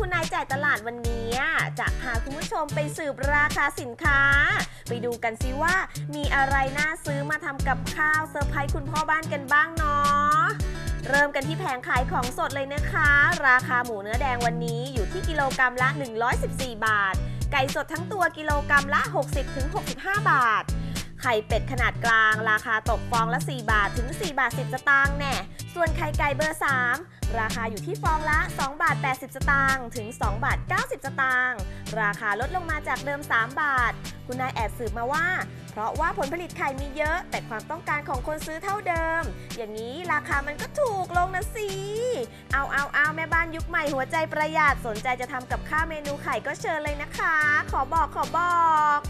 คุณนายจ่ายตลาดวันนี้จะพาคุณผู้ชมไปสืบราคาสินค้า ไปดูกันซิว่ามีอะไรน่าซื้อมาทำกับข้าวเซอร์ไพรส์คุณพ่อบ้านกันบ้างเนาะเริ่มกันที่แผงขายของสดเลยนะคะ ราคาหมูเนื้อแดงวันนี้อยู่ที่กิโลกรัมละ 114 บาท ไก่สดทั้งตัวกิโลกรัมละ 60-65 บาท ไข่เป็ดขนาดกลาง ราคาตกฟองละ 4 บาทถึง 4 บาท 10 สตางค์แน่ ส่วนไข่ไก่เบอร์ 3 ราคาอยู่ที่ฟองละ 2 บาท 80 สตางค์ถึง 2 บาท 90 สตางค์ราคาลดลงมาจากเดิม 3 บาท คุณนายแอบสืบมาว่า เพราะว่าผลผลิตไข่มีเยอะ แต่ความต้องการของคนซื้อเท่าเดิม อย่างนี้ราคามันก็ถูกลงนะสิเอาเอาเอาแม่บ้านยุคใหม่หัวใจประหยัดสนใจจะทำกับข้าวเมนูไข่ก็เชิญเลยนะคะ ขอบอกขอบอก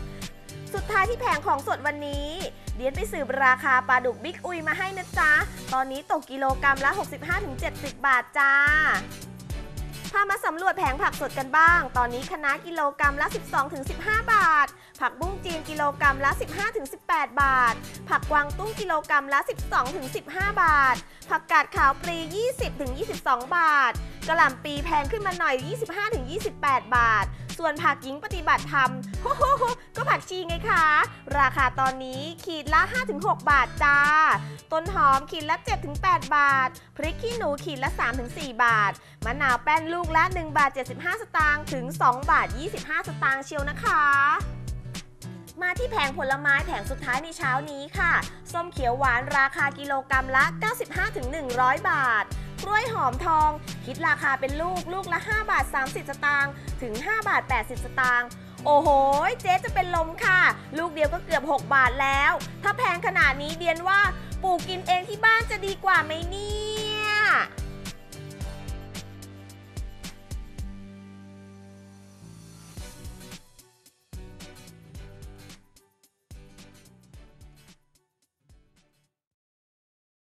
สุดท้ายที่แผงของสดวันนี้เดียนไปสืบราคาปลาดุกบิ๊กอุยมาให้นะจ๊ะ ตอนนี้ตกกิโลกรัมละ 65-70 บาทจ้า พามาสำรวจแผงผักสดกันบ้าง ตอนนี้คะน้ากิโลกรัมละ 12-15 บาท ผักบุ้งจีนกิโลกรัมละ 15-18 บาท ผักกวางตุ้งกิโลกรัมละ 12-15 บาท ผักกาดขาวปลี 20-22 บาทกระหล่ำปีแพงขึ้นมาหน่อย 25-28 บาท ส่วนผักหญิงปฏิบัติธรรมก็ผักชีไงคะ ราคาตอนนี้ขีดละ 5-6 บาทจ้า ต้นหอมขีดละ 7-8 บาท พริกขี้หนูขีดละ 3-4 บาท มะนาวแป้นลูกละ 1 บาท 75 สตางค์ถึง 2 บาท 25 สตางค์เชียวนะคะมาที่แผงผลไม้แผงสุดท้ายในเช้านี้ค่ะ ส้มเขียวหวานราคากิโลกรัมละ 95-100 บาท กล้วยหอมทอง คิดราคาเป็นลูกลูกละ 5 บาท 30 สตางค์ถึง 5 บาท 80 สตางค์โอ้โห เจ๊จะเป็นลมค่ะ ลูกเดียวก็เกือบ 6 บาทแล้ว ถ้าแพงขนาดนี้เดียนว่าปลูกกินเองที่บ้านจะดีกว่าไหมเนี่ย